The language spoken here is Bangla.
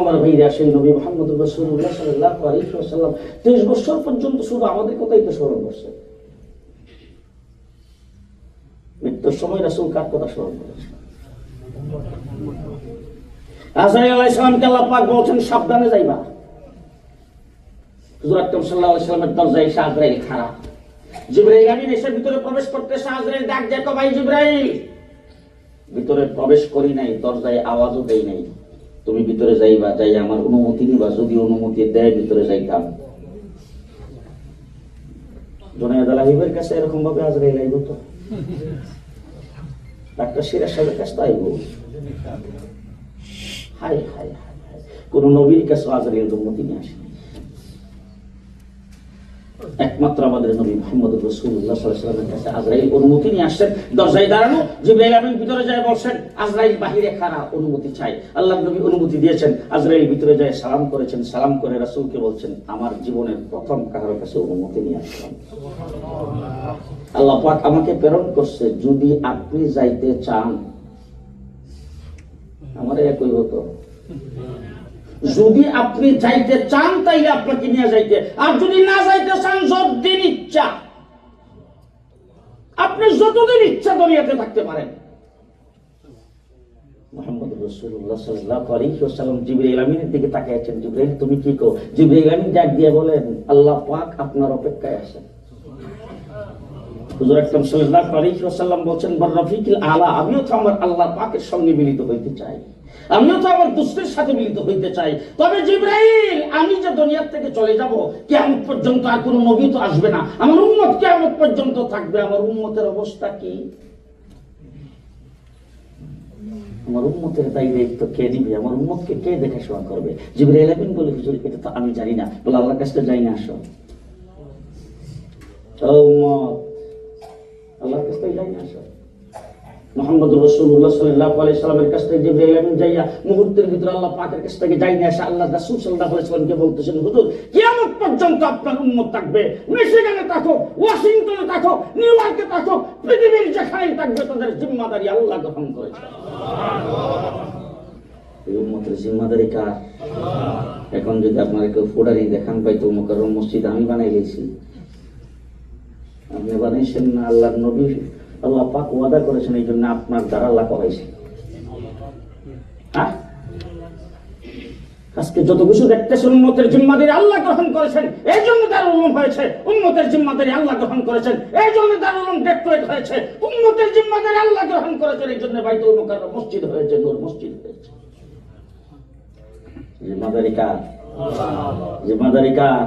আমার ভাইরা সেই নবী মোহাম্মদ রসুল্লাহ তেইশ বছর পর্যন্ত শুধু আমাদের কথাই তো স্মরণ করছে। মৃত্যুর সময় রাসুল কার কথা স্মরণ করেছে? ভিতরে প্রবেশ দেয় ভিতরে প্রবেশ করি নাই, দরজায় আওয়াজও দেই নাই। তুমি ভিতরে যাইবা, যাই আমার অনুমতি নিবা, যদি অনুমতি দেয় ভিতরে যাইতাম। কাছে তো? ডাক্তার কোন নবীর কাছে আজরাইল অনুমতি নিয়ে আসেনি। একমাত্র আমাদের নবী মোহাম্মদ রসুল্লাহ সাল্লামের কাছে আজরাইল অনুমতি নিয়ে আসছেন। দরজায় দাঁড়ানো, জিব্রাইল আমিন ভিতরে যায় বলছেন, আজরাইল বাহিরে খারা অনুমতি চাই আল্লাহ নবী অনুমতি দিয়েছেন, আজরাইল ভিতরে যায় সালাম করেছেন, সালাম করে রাসুলকে বলছেন, আমার জীবনের প্রথম কারোর কাছে অনুমতি নিয়ে আসলাম। আল্লাহ পাক আমাকে প্রেরণ করছে, যদি আপনি যাইতে চান, আমার একই হতো। যদি আপনি যাইতে চান, তাইলে আপনাকে নিয়ে যাইতে। আর যদি না যাইতে চান, যতদিন ইচ্ছা, আপনি যতদিন ইচ্ছা দুনিয়াতে থাকতে পারেন। তুমি কি দিয়ে বলেন, আল্লাহ পাক আপনার অপেক্ষায় আছেন। আমিও তো আমার আল্লাহ পাকের সঙ্গে মিলিত হইতে চাই। আমিও তো আমার দুষ্টের সাথে মিলিত হইতে চাই। তবে জিব্রাইল, আমি যে দুনিয়ার থেকে চলে যাব, কিয়ামত পর্যন্ত আর কোনো নবী তো আসবে না। আমার উম্মত কিয়ামত পর্যন্ত থাকবে। আমার উম্মতের অবস্থা কি? আমার দায়িত্ব কে দিবে? আমার উম্মতকে কে দেখাশোনা করবে? জিব্রাইল আমিন বলে হুজুর, এটা তো আমি জানি না। বলে আল্লাহর কাছে যাই না, আসো। আল্লাহর কাছ যাই না, আসো। মোহাম্মদ রসুল্লাহ সাল্লাহ আলাইসালামের কাছ থেকে জিব্রাইল আমিন যাইয়া মুহূর্তের ভিতরে আল্লাহ পাকের কাছ থেকে যাই না আসে আল্লাহ রাসূল সাল্লাল্লাহু আলাইহি সাল্লামকে বলতেছেন, হুজুর, কিয়ামত পর্যন্ত আপনার উম্মত থাকবে। মিশিগানে থাকো, ওয়াশিংটনে থাকো, নিউ ইয়র্কে থাকো, পৃথিবীর যেখানেই থাকবে তাদের জিম্মাদারি আল্লাহ গ্রহণ করেছে। এই উম্মতের জিম্মাদারি কার? এখন যদি আপনারা কেউ ফোডারি দেখান পাইতো মোকাররম মসজিদ আমি বানাই গেছি আপনি বানাইছেন না আল্লাহ নবী? আল্লাহ পাক ওয়াদা করেছেন এই জন্য আপনার দ্বারা আল্লাহ করাইছে হ্যাঁ? আজকে যত কিছু দেখতেছেন উন্মতের জিম্মাদারি আল্লাহ গ্রহণ করেছেন এই জন্য তার উলম হয়েছে। উন্মতের জিম্মাদারি আল্লাহ গ্রহণ করেছেন এই জন্য তার উলম ডেক্টরেট হয়েছে। উন্মতের জিম্মাদারি আল্লাহ গ্রহণ করেছেন এই জন্য বাইতুল মুকাররম মসজিদ হয়েছে নূর মসজিদ হয়েছে। জিম্মাদারি কার? জিম্মাদারি কার?